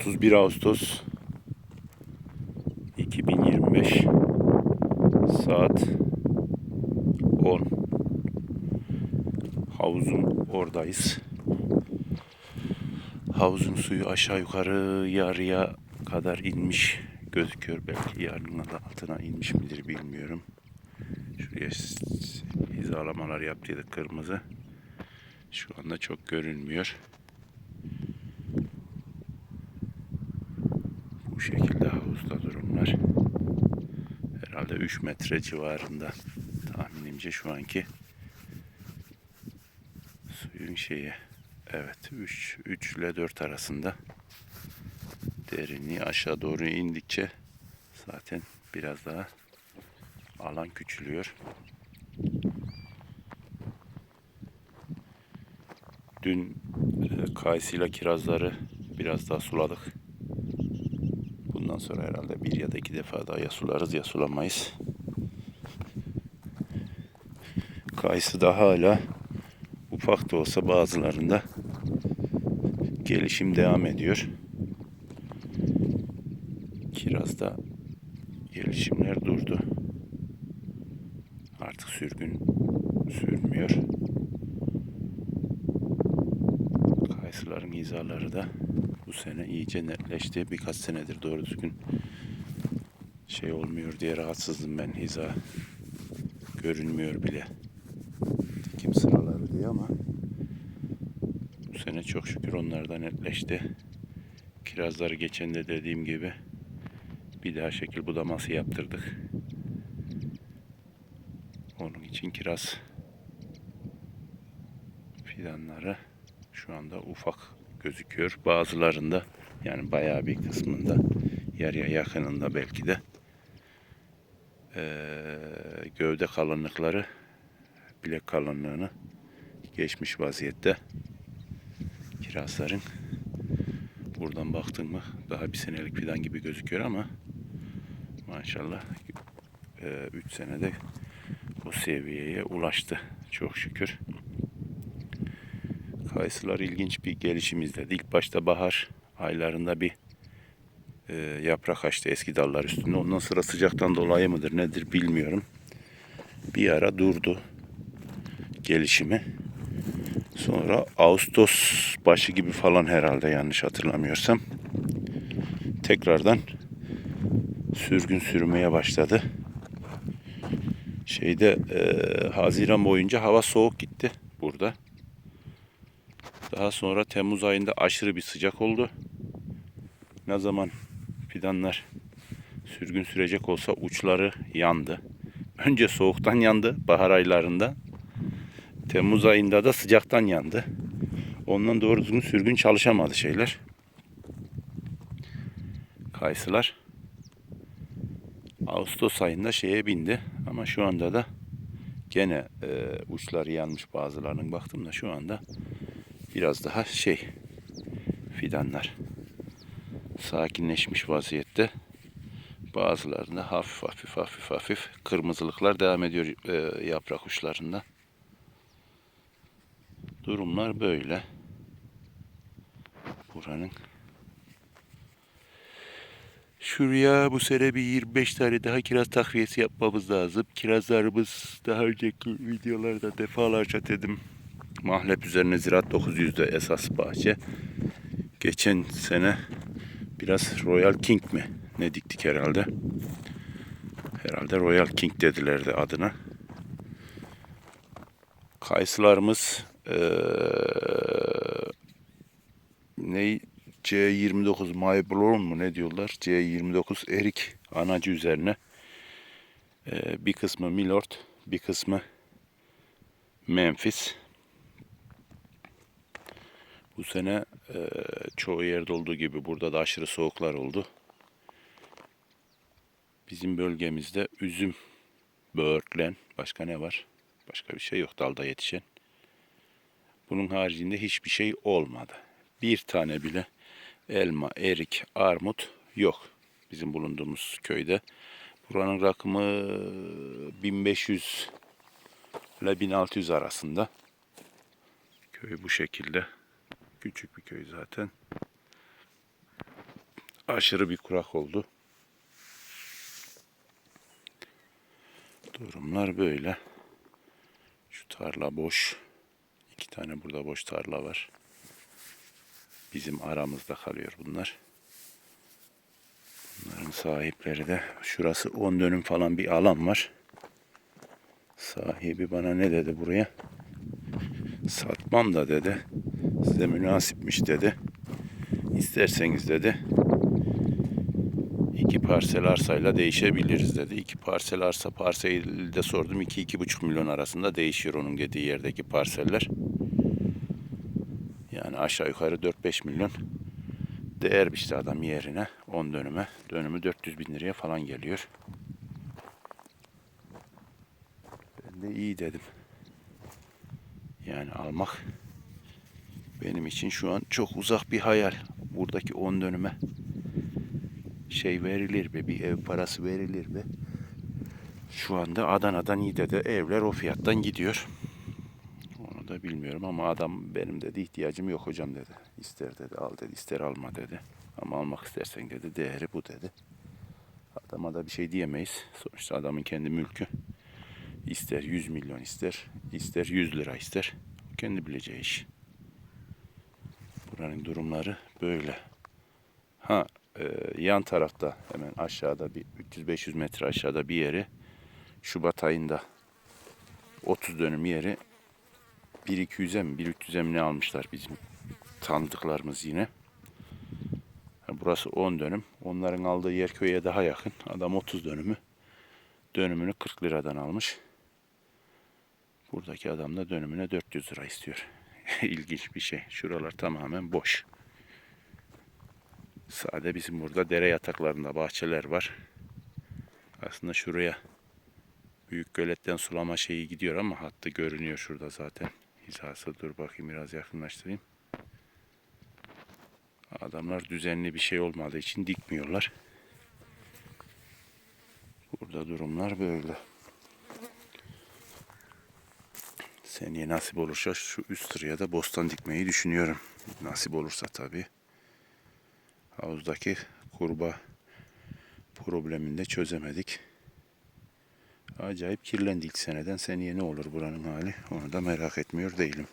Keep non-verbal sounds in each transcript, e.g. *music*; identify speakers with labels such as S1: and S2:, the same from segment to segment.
S1: 31 Ağustos 2025 saat 10 havuzun oradayız. Havuzun suyu aşağı yukarı yarıya kadar inmiş gözüküyor. Belki yarının altına inmiş midir bilmiyorum. Şuraya hizalamalar yaptıydık kırmızı. Şu anda çok görünmüyor. Bu şekilde havuzda durumlar. Herhalde 3 metre civarında tahminimce şu anki suyun şeyi. Evet 3, 3 ile 4 arasında derinliği aşağı doğru indikçe zaten biraz daha alan küçülüyor. Dün e, kayısıyla kirazları biraz daha suladık. Bundan sonra herhalde bir ya da iki defa daha ya sularız ya sulamayız. Kayısı da hala ufak da olsa bazılarında gelişim devam ediyor. Kirazda gelişimler durdu. Artık sürgün sürmüyor. Kayısıların hizaları da bu sene iyice netleşti. Birkaç senedir doğru düzgün şey olmuyor diye rahatsızdım ben hiza görünmüyor bile. Dikim sıraları diye ama bu sene çok şükür onlar da netleşti. Kirazları geçen de dediğim gibi bir daha şekil budaması yaptırdık. Onun için kiraz fidanları şu anda ufak gözüküyor. Bazılarında yani bayağı bir kısmında yarıya yakınında belki de eee, gövde kalınlıkları bilek kalınlığını geçmiş vaziyette kirazların buradan baktın mı daha bir senelik fidan gibi gözüküyor ama maşallah 3 senede bu seviyeye ulaştı çok şükür. Kayısılar ilginç bir gelişim izledi. İlk başta bahar aylarında bir e, yaprak açtı eski dallar üstünde. Ondan sonra sıcaktan dolayı mıdır nedir bilmiyorum. Bir ara durdu gelişimi. Sonra Ağustos başı gibi falan herhalde yanlış hatırlamıyorsam. Tekrardan sürgün sürmeye başladı. Şeyde e, Haziran boyunca hava soğuk gitti. Daha sonra Temmuz ayında aşırı bir sıcak oldu. Ne zaman fidanlar sürgün sürecek olsa uçları yandı. Önce soğuktan yandı bahar aylarında. Temmuz ayında da sıcaktan yandı. Ondan doğru düzgün sürgün çalışamadı şeyler. Kayısılar. Ağustos ayında şeye bindi ama şu anda da gene e, uçları yanmış bazılarının baktım da şu anda biraz daha şey fidanlar sakinleşmiş vaziyette. Bazılarında hafif hafif hafif hafif kırmızılıklar devam ediyor e, yaprak uçlarında. Durumlar böyle. Buranın Şuraya bu sene bir 25 tane daha kiraz takviyesi yapmamız lazım. Kirazlarımız daha önceki videolarda defalarca dedim. Mahlep üzerine Ziraat 900'de esas bahçe. Geçen sene biraz Royal King mi ne diktik herhalde. Herhalde Royal King dedilerdi adına. Kayısılarımız eee ne C29 Mayblown mu ne diyorlar? C29 erik anacı üzerine eee, bir kısmı Milord, bir kısmı Memphis. Bu sene eee, çoğu yerde olduğu gibi burada da aşırı soğuklar oldu. Bizim bölgemizde üzüm, böğürtlen, başka ne var? Başka bir şey yok dalda yetişen. Bunun haricinde hiçbir şey olmadı. Bir tane bile elma, erik, armut yok bizim bulunduğumuz köyde. Buranın rakımı 1500 ile 1600 arasında. Köy bu şekilde. Küçük bir köy zaten. aşırı bir kurak oldu. Durumlar böyle. Şu tarla boş. İki tane burada boş tarla var. Bizim aramızda kalıyor bunlar. Bunların sahipleri de şurası 10 dönüm falan bir alan var. Sahibi bana ne dedi buraya? Satmam da dedi. Size münasipmiş dedi. İsterseniz dedi. iki parsel arsayla değişebiliriz dedi. İki parsel arsa parseli de sordum. 2-2,5 milyon arasında değişiyor onun dediği yerdeki parseller. Yani aşağı yukarı 4-5 milyon değer işte adam yerine 10 dönüme. Dönümü 400 bin liraya falan geliyor. Ben de iyi dedim. Yani almak benim için şu an çok uzak bir hayal. Buradaki 10 dönüme şey verilir be, bir ev parası verilir be. Şu anda Adana'dan İğde'de evler o fiyattan gidiyor. Onu da bilmiyorum ama adam benim dedi ihtiyacım yok hocam dedi. İster dedi al dedi ister alma dedi. Ama almak istersen dedi değeri bu dedi. Adama da bir şey diyemeyiz. Sonuçta adamın kendi mülkü. İster 100 milyon ister, ister 100 lira ister. Kendi bileceği iş. Buranın durumları böyle. Ha e, yan tarafta hemen aşağıda bir 300-500 metre aşağıda bir yeri Şubat ayında 30 dönüm yeri 1-200'e mi 1-300'e mi ne almışlar bizim tanıdıklarımız yine. Burası 10 dönüm. Onların aldığı yer köye daha yakın. Adam 30 dönümü dönümünü 40 liradan almış. Buradaki adam da dönümüne 400 lira istiyor. *laughs* İlginç bir şey. Şuralar tamamen boş. Sade bizim burada dere yataklarında bahçeler var. Aslında şuraya büyük göletten sulama şeyi gidiyor ama hattı görünüyor şurada zaten. Hizası dur bakayım biraz yakınlaştırayım. Adamlar düzenli bir şey olmadığı için dikmiyorlar. Burada durumlar böyle. Seneye nasip olursa şu üst sıraya da bostan dikmeyi düşünüyorum. Nasip olursa tabii. Havuzdaki kurba problemini de çözemedik. Acayip kirlendi ilk seneden. Seneye ne olur buranın hali onu da merak etmiyor değilim.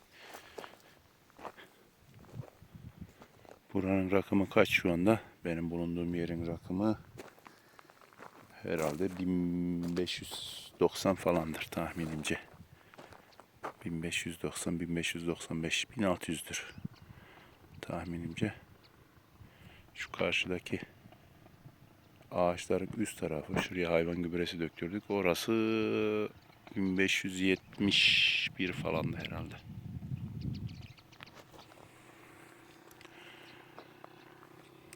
S1: Buranın rakımı kaç şu anda? Benim bulunduğum yerin rakımı herhalde 1590 falandır tahminimce. 1590, 1595, 1600'dür tahminimce. Şu karşıdaki ağaçların üst tarafı, şuraya hayvan gübresi döktürdük. Orası 1571 falandı herhalde.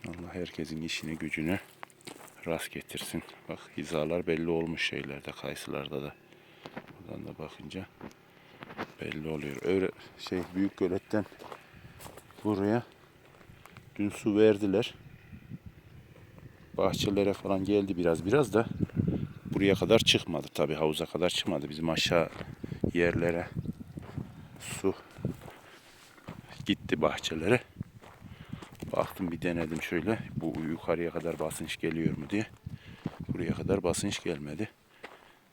S1: Allah herkesin işini gücünü rast getirsin. Bak hizalar belli olmuş şeylerde, kayısılarda da. Buradan da bakınca belli oluyor. Öyle şey büyük göletten buraya dün su verdiler. Bahçelere falan geldi biraz biraz da buraya kadar çıkmadı tabi havuza kadar çıkmadı. Bizim aşağı yerlere su gitti bahçelere. Baktım bir denedim şöyle bu yukarıya kadar basınç geliyor mu diye. Buraya kadar basınç gelmedi.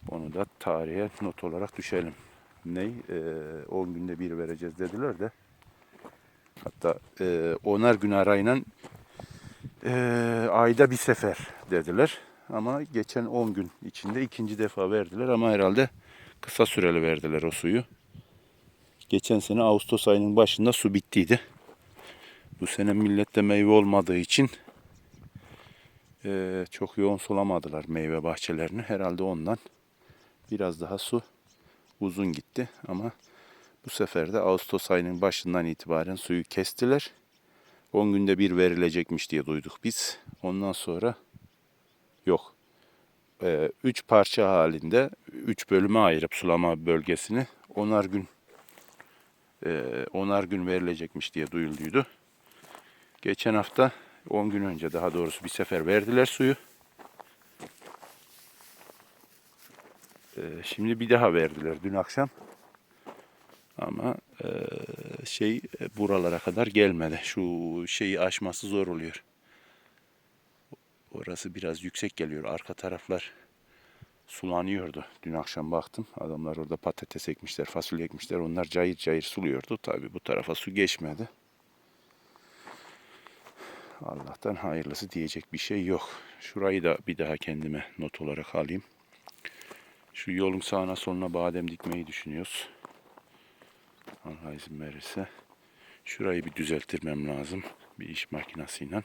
S1: Onu da tarihe not olarak düşelim. Ee, 10 günde bir vereceğiz dediler de. Hatta e, onar gün arayla e, ayda bir sefer dediler. Ama geçen 10 gün içinde ikinci defa verdiler ama herhalde kısa süreli verdiler o suyu. Geçen sene Ağustos ayının başında su bittiydi. Bu sene millette meyve olmadığı için e, çok yoğun sulamadılar meyve bahçelerini. Herhalde ondan biraz daha su uzun gitti ama bu sefer de Ağustos ayının başından itibaren suyu kestiler. 10 günde bir verilecekmiş diye duyduk biz. Ondan sonra yok. 3 parça halinde 3 bölüme ayırıp sulama bölgesini onar gün e, onar gün verilecekmiş diye duyulduydu. Geçen hafta 10 gün önce daha doğrusu bir sefer verdiler suyu. Şimdi bir daha verdiler dün akşam. Ama e, şey e, buralara kadar gelmedi. Şu şeyi aşması zor oluyor. Orası biraz yüksek geliyor. Arka taraflar sulanıyordu. Dün akşam baktım. Adamlar orada patates ekmişler, fasulye ekmişler. Onlar cayır cayır suluyordu. Tabii bu tarafa su geçmedi. Allah'tan hayırlısı diyecek bir şey yok. Şurayı da bir daha kendime not olarak alayım. Şu yolun sağına soluna badem dikmeyi düşünüyoruz. Allah izin verirse. Şurayı bir düzelttirmem lazım. Bir iş makinasıyla.